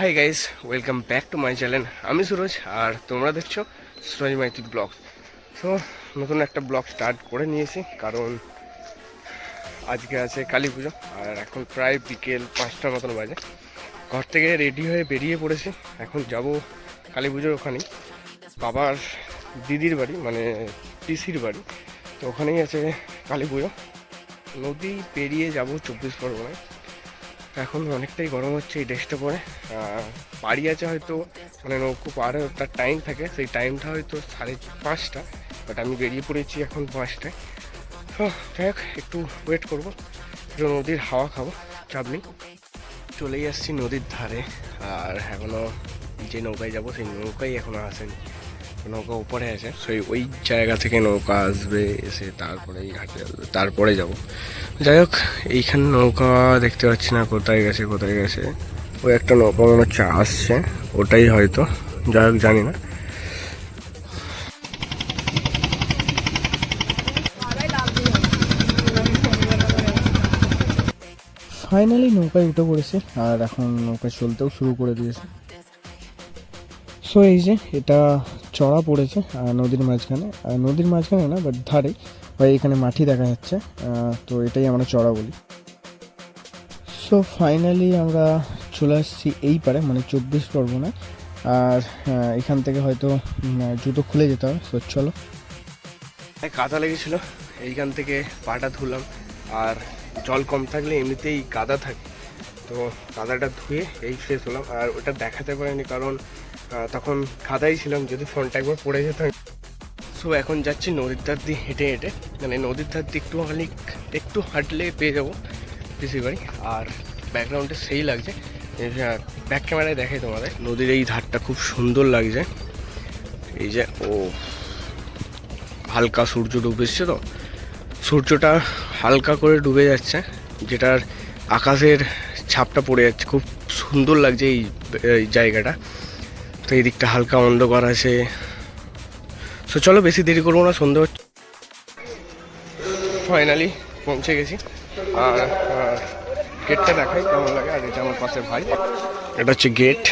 Hi guys welcome back to my channel আমি সুরজ আর তোমরা দেখছ সুরজ মাইতি ব্লগ। তো নতুন একটা ব্লগ স্টার্ট করে নিয়েছি, কারণ আজকে আছে কালী পুজো, আর এখন প্রায় বিকেল পাঁচটার মতন বাজে। ঘর থেকে রেডি হয়ে বেরিয়ে পড়েছি, এখন যাব কালী পুজোর ওখানেই। বাবার দিদির বাড়ি মানে পিসির বাড়ি, তো ওখানেই আছে কালী পুজো। নদী পেরিয়ে যাব চব্বিশ পরগনায়। এখন অনেকটাই গরম হচ্ছে এই ড্রেসটা পরে। বাড়ি আছে হয়তো মানে নৌকো পার তার টাইম থাকে, সেই টাইমটা হয়তো সাড়ে পাঁচটা বাট আমি বেরিয়ে পড়েছি এখন পাঁচটায়। তো যাই হোক, একটু ওয়েট করব, একটু নদীর হাওয়া খাব, চাপ নেই। চলেই আসছি নদীর ধারে, আর এখনও যে নৌকায় যাব সেই নৌকাই এখনও আসেনি। নৌকা উপরে আছে। সেই ওই জায়গা থেকে নৌকা আসবে, এসে তারপরে ঘাটে আসবে তারপরে যাব। যাই হোক এইখানে নৌকা দেখতে পাচ্ছি না কোথায় গেছে কোথায় গেছে। ওই একটা নৌকা মনে হচ্ছে আসছে, ওটাই হয়তো যাই হোক জানি না। ফাইনালি নৌকায় উঠে পড়েছে, আর এখন নৌকা চলতেও শুরু করে দিয়েছে। সো এই যে, এটা চড়া পড়েছে নদীর মাঝখানে নদীর মাঝখানে না বাট ধারে। বা এখানে মাটি দেখা যাচ্ছে। তো এটাই আমরা চড়া বলি। সো ফাইনালি আমরা চলে আসছি এই পারে মানে চব্বিশ পরগনায়। আর এখান থেকে হয়তো জুতো খুলে যেতে হবে, তো চলো। কাদা লেগেছিল। এইখান থেকে পাটা ধুলাম। আর জল কম থাকলে এমনিতেই কাদা থাকে। তো কাদাটা ধুয়ে এই ফ্রেশ হলাম। আর ওটা দেখাতে পারিনি কারণ তখন কাদাই ছিলাম। যদি ফোনটা একবার পড়ে যেত সো এখন যাচ্ছি নদীর ধার দিয়ে হেঁটে হেঁটে। মানে নদীর ধার দিয়ে একটু খানিক একটু হাঁটলে পেয়ে যাব পিসির বাড়ি আর ব্যাকগ্রাউন্ডে সেই লাগছে। ব্যাক ক্যামেরায় দেখে তোমাদের। নদীর এই ধারটা খুব সুন্দর লাগছে। এই যে, ও, হালকা সূর্য ডুবেছে তো। সূর্যটা হালকা করে ডুবে যাচ্ছে, যেটার আকাশের ছাপটা পড়ে যাচ্ছে। খুব সুন্দর লাগছে এই জায়গাটা। তো এই দিকটা হালকা অন্ধকার আছে। সো চলো বেশি দেরি করব না, সন্ধে হচ্ছে। ফাইনালি পৌঁছে গেছি। আর গেটটা দেখাই কেমন লাগে। আর এটা আমার পাশে ভাই। এটা হচ্ছে গেট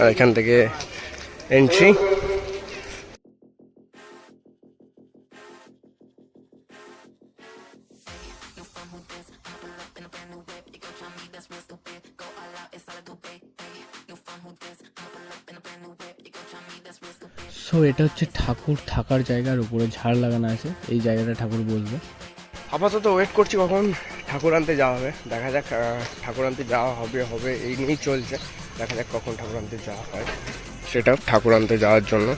আর এখান থেকে এন্ট্রি এটা হচ্ছে ঠাকুর থাকার জায়গার উপরে, ঝাড় লাগানো আছে, এই জায়গাটা ঠাকুর বলবে আপাতত ওয়েট করছি কখন ঠাকুর আনতে যাওয়া হবে। দেখা যাক ঠাকুর আনতে যাওয়া হবে হবে এই নিয়েই চলছে। দেখা যাক কখন ঠাকুর আনতে যাওয়া হয়। সেটা ঠাকুর আনতে যাওয়ার জন্য।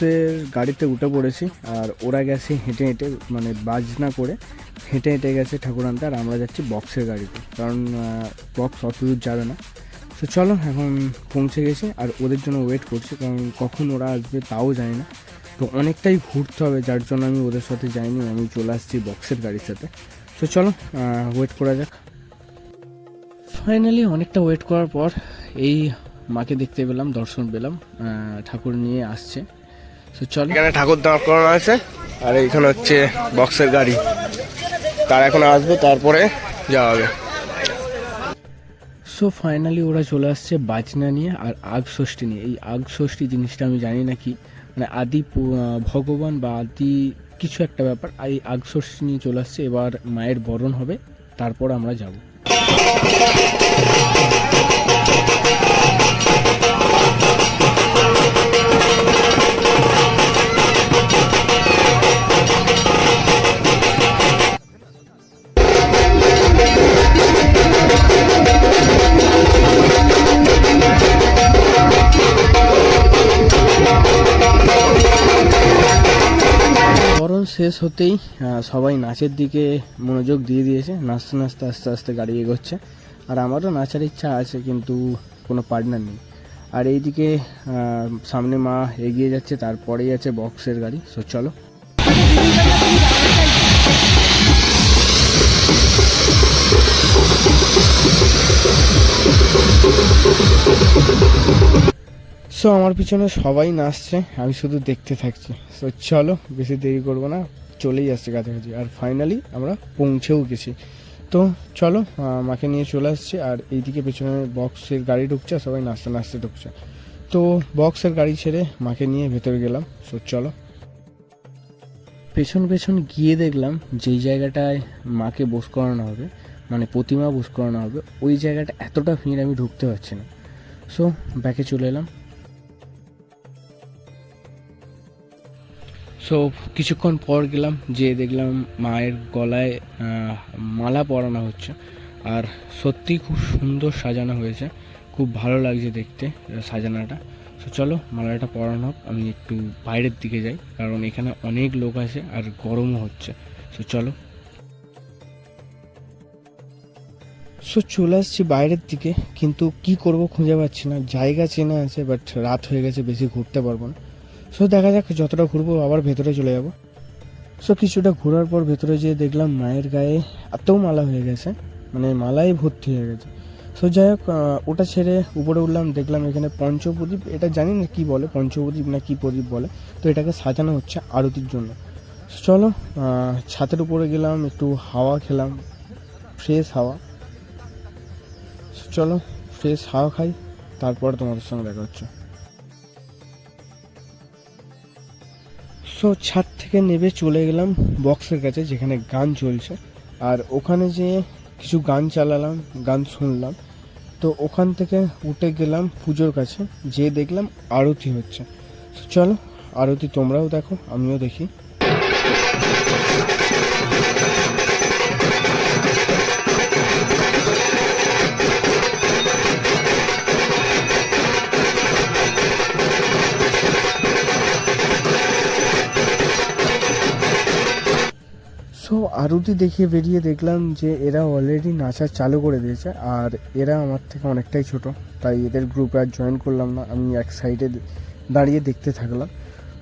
বক্সের গাড়িতে উঠে পড়েছি আর ওরা গেছে হেঁটে হেঁটে মানে বাজনা করে হেঁটে হেঁটে গেছে ঠাকুর আনতে আর আমরা যাচ্ছি বক্সের গাড়িতে। কারণ বক্স অত দূর যাবে না। তো চলো, এখন পৌঁছে গেছে আর ওদের জন্য ওয়েট করছি, কারণ কখন ওরা আসবে তাও জানি না। তো অনেকটাই ঘুরতে হবে, যার জন্য আমি ওদের সাথে যাইনি, আমি চলে আসছি বক্সের গাড়ির সাথে। তো চলো ওয়েট করা যাক। ফাইনালি অনেকটা ওয়েট করার পর এই মাকে দেখতে পেলাম, দর্শন পেলাম ঠাকুর নিয়ে আসছে। চল। এখানে ঠাকুর দাঁড় করানো আছে আর এইখানে হচ্ছে বক্সের গাড়ি। তার এখন আসবে তারপরে যাওয়া হবে। সো ফাইনালি ওরা চলে আসছে বাজনা নিয়ে আর আগ ষষ্ঠী নিয়ে। এই আগ ষষ্ঠী জিনিসটা আমি জানি না কি মানে আদি ভগবান বা আদি কিছু একটা ব্যাপার এই আগ ষষ্ঠী নিয়ে চলে আসছে এবার মায়ের বরণ হবে তারপর আমরা যাব। শেষ হতেই সবাই নাচের দিকে মনোযোগ দিয়ে দিয়েছে। নাচতে নাচতে আস্তে আস্তে গাড়ি এগোচ্ছে। আর আমারও নাচার ইচ্ছা আছে, কিন্তু কোনো পার্টনার নেই। আর এইদিকে সামনে মা এগিয়ে যাচ্ছে, তারপরেই আছে বক্সের গাড়ি। সো চলো। সো আমার পিছনে সবাই নাচছে, আমি শুধু দেখতে থাকছি। সো চলো, বেশি দেরি করব না, চলেই আসছে কাছাকাছি। আর ফাইনালি আমরা পৌঁছেও গেছি। তো, চলো মাকে নিয়ে চলে আসছে, আর এইদিকে পেছনে বক্সের গাড়ি ঢুকছে সবাই নাচতে নাচতে ঢুকছে। তো, বক্সের গাড়ি ছেড়ে মাকে নিয়ে ভেতরে গেলাম। সো চলো। পেছন পেছন গিয়ে দেখলাম, যেই জায়গাটায় মাকে বোস করানো হবে মানে প্রতিমা বোস করানো হবে, ওই জায়গাটা এতটা ভিড় আমি ঢুকতে পারছি না। সো ব্যাকে চলে এলাম। সো কিছুক্ষণ পর গেলাম যে দেখলাম মায়ের গলায় মালা পরানো হচ্ছে। আর সত্যি খুব সুন্দর সাজানো হয়েছে। খুব ভালো লাগছে দেখতে সাজানোটা। তো চলো, মালাটা পরানো হোক, আমি একটু বাইরের দিকে যাই, কারণ এখানে অনেক লোক আছে আর গরমও হচ্ছে। সো চলো। সো চলে আসছি বাইরের দিকে, কিন্তু কি করব খুঁজে পাচ্ছি না। জায়গা চেনা আছে বাট রাত হয়ে গেছে, বেশি ঘুরতে পারব না। সো দেখা যাক যতটা ঘুরবো আবার ভেতরে চলে যাব। সো কিছুটা ঘোরার পর ভেতরে যেয়ে দেখলাম মায়ের গায়ে এত মালা হয়ে গেছে মানে মালাই ভর্তি হয়ে গেছে। সো যাই হোক ওটা ছেড়ে উপরে উঠলাম, দেখলাম এখানে পঞ্চপ্রদীপ, এটা জানি না কী বলে, পঞ্চপ্রদীপ না কী প্রদীপ বলে, তো এটাকে সাজানো হচ্ছে আরতির জন্য। চলো ছাদের উপরে গেলাম, একটু হাওয়া খেলাম ফ্রেশ হাওয়া। চলো ফ্রেশ হাওয়া খাই, তারপর তোমাদের সঙ্গে দেখা হচ্ছে। সো ছাদ থেকে নেবে চলে গেলাম বক্সের কাছে, যেখানে গান চলছে। আর ওখানে যে কিছু গান চালালাম, গান শুনলাম। তো ওখান থেকে উঠে গেলাম পুজোর কাছে যে দেখলাম আরতি হচ্ছে। তো চলো, আরতি তোমরাও দেখো, আমিও দেখি। আরতি দেখে বেরিয়ে দেখলাম যে এরা অলরেডি নাচা চালু করে দিয়েছে আর এরা আমার থেকে অনেকটাই ছোট তাই এদের গ্রুপে আর জয়েন করলাম না। আমি এক সাইডে দাঁড়িয়ে দেখতে থাকলাম।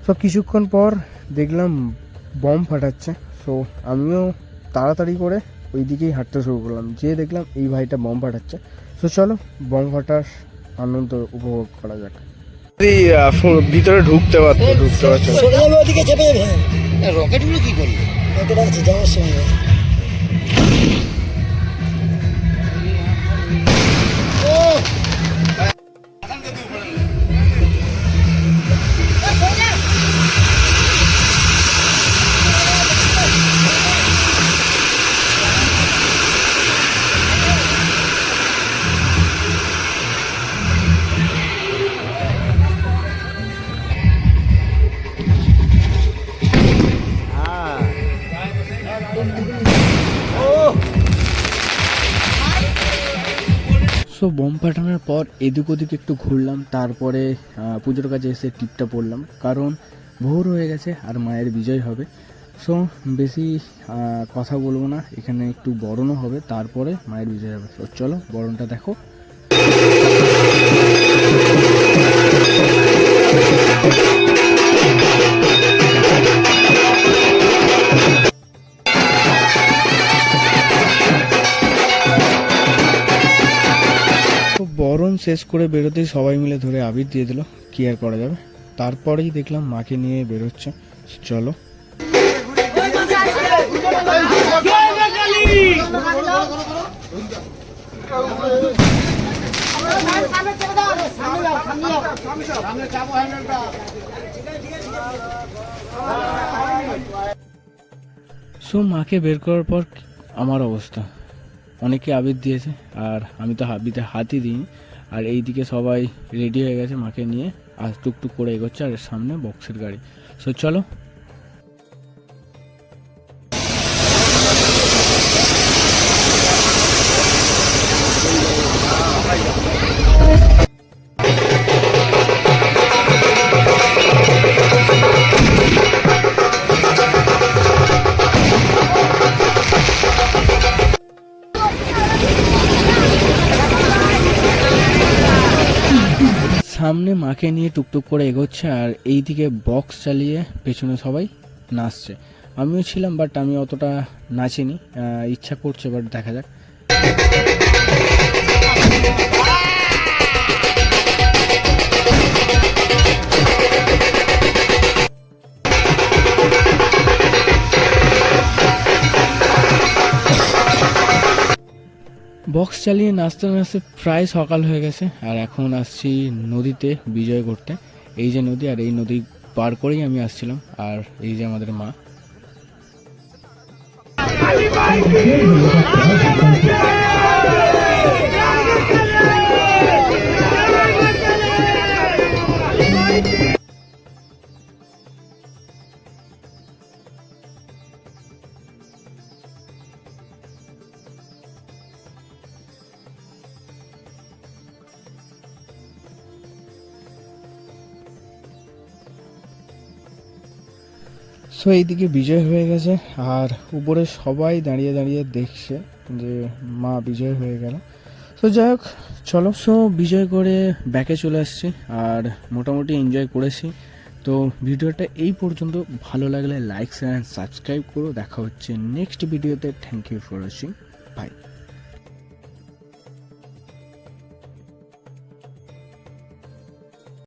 সো কিছুক্ষণ পর দেখলাম বম ফাটাচ্ছে। সো আমিও তাড়াতাড়ি করে ওই দিকেই হাঁটতে শুরু করলাম। যে দেখলাম এই ভাইটা বম ফাটাচ্ছে। সো চলো বম ফাটার আনন্দ উপভোগ করা যাক। ভিতরে ঢুকতে পারতো ঢুকতে পারছ চলে যাবে। ওদিকে চেপে যাবে রকেটগুলো কি করল রকেট আছে সো বোম ফাটানোর পর এদিক ওদিক একটু ঘুরলাম, তারপরে পুজোর কাছে এসে টিপটা পড়লাম কারণ ভোর হয়ে গেছে আর মায়ের বিজয় হবে। সো বেশি কথা বলব না, এখানে একটু বরণও হবে, তারপরে মায়ের বিজয় হবে। তো চলো, বরণটা দেখো। তো শেষ করে বেরোতেই সবাই মিলে ধরে আবির দিয়ে দিল, কি আর করা যাবে? তারপরেই দেখলাম মাকে নিয়ে বেরোচ্ছে। চলো। সো মাকে বের করার পর আমার অবস্থা। অনেকে আবির দিয়েছে, আর আমি তো আবিতে হাতই দিইনি। আর এইদিকে সবাই রেডি হয়ে গেছে মাকে নিয়ে। আর টুকটুক করে এগোচ্ছে আর সামনে বক্সের গাড়ি। সো চলো মাকে নিয়ে টুকটুক করে এগোচ্ছে আর এই দিকে বক্স চালিয়ে পেছনে সবাই নাচছে। আমিও ছিলাম বাট আমি অতটা নাচিনি। ইচ্ছা করছে বাট দেখা যাক। বক্স চালিয়ে নাচতে নাচতে প্রায় সকাল হয়ে গেছে, আর এখন আসছি নদীতে বিজয় করতে। এই যে নদী আর এই নদী পার করেই আমি আসছিলাম, আর এই যে আমাদের মা। সো এইদিকে বিজয় হয়ে গেছে, আর উপরে সবাই দাঁড়িয়ে দাঁড়িয়ে দেখছে যে মা বিজয় হয়ে গেল। তো যাই হোক, চলো। সো বিজয় করে ব্যাকে চলে আসছি, আর মোটামুটি এনজয় করেছি। তো ভিডিওটা এই পর্যন্ত। ভালো লাগলে লাইক শেয়ার অ্যান্ড সাবস্ক্রাইব করো। দেখা হচ্ছে নেক্সট ভিডিওতে thank you for watching bye